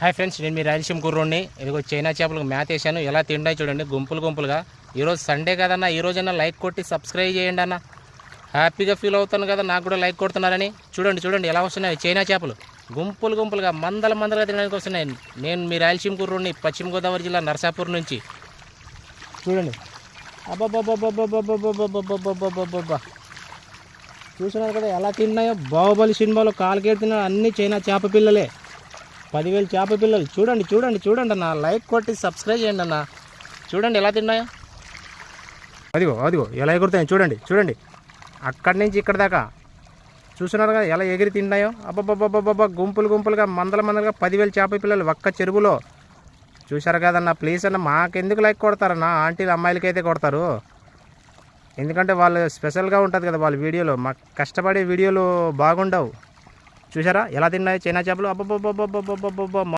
Hi friends నేను మీ రాయలసీమ కుర్రోడిని. ఇదిగో China చేపలకు మేత వేసాను ఎలా తిండాయి చూడండి గుంపులు గుంపులుగా. ఈరోజు సండే కదన్నా ఈ రోజైనా లైక్ కొట్టి సబ్స్క్రైబ్ చేయండి అన్న. హ్యాపీగా ఫీల్ అవుతాను కదా నాకు కూడా లైక్ కొడుతున్నారని. చూడండి చూడండి ఎలా వస్తున్నాయి చైనా చేపలు. గుంపులు గుంపులుగా మందల మందలుగా తినడానికి వస్తున్నాయి. నేను మీ రాయలసీమ కుర్రోడిని పశ్చిమ గోదావరి జిల్లా నరసాపూర్ నుంచి. చూడండి. అబ్బాబ్బాబ్బాబ్బాబ్బాబ్బాబ్బాబ్బాబ్బాబ్బాబ్బా చూసినారు కదా ఎలా తిన్నాయో. బాహుబలి సినిమాలో కాలుకెడుతున్న అన్ని చైనా చేప పిల్లలే. పదివేలు చేప పిల్లలు. చూడండి చూడండి చూడండి అన్న. లైక్ కొట్టి సబ్స్క్రైబ్ చేయండి అన్న. చూడండి ఎలా తిన్నాయో. అదిగో అదిగో ఎలా ఎగురుతాయో చూడండి చూడండి. అక్కడి నుంచి ఇక్కడ దాకా. చూస్తున్నారు కదా ఎలా ఎగిరి తిన్నాయో? అబ్బబ్బబ్బబ్బబ్బ గుంపులు గుంపులుగా మందల మందలుగా పదివేలు చేప పిల్లలు ఒక్క చెరువులో. చూశారు కదన్నా ప్లీజ్ అన్న మాకెందుకు లైక్ కొడతారన్న ఆంటీలు అమ్మాయిలకి అయితే కొడతారు. ఎందుకంటే వాళ్ళు స్పెషల్గా ఉంటుంది కదా వాళ్ళ వీడియోలో. మాకు కష్టపడే వీడియోలు బాగుండవు. చూసారా ఎలా తిన్నాయి చైనా చేపలు? అబ్బబ్బబ్బబ్బబ్బబ్బబ్బ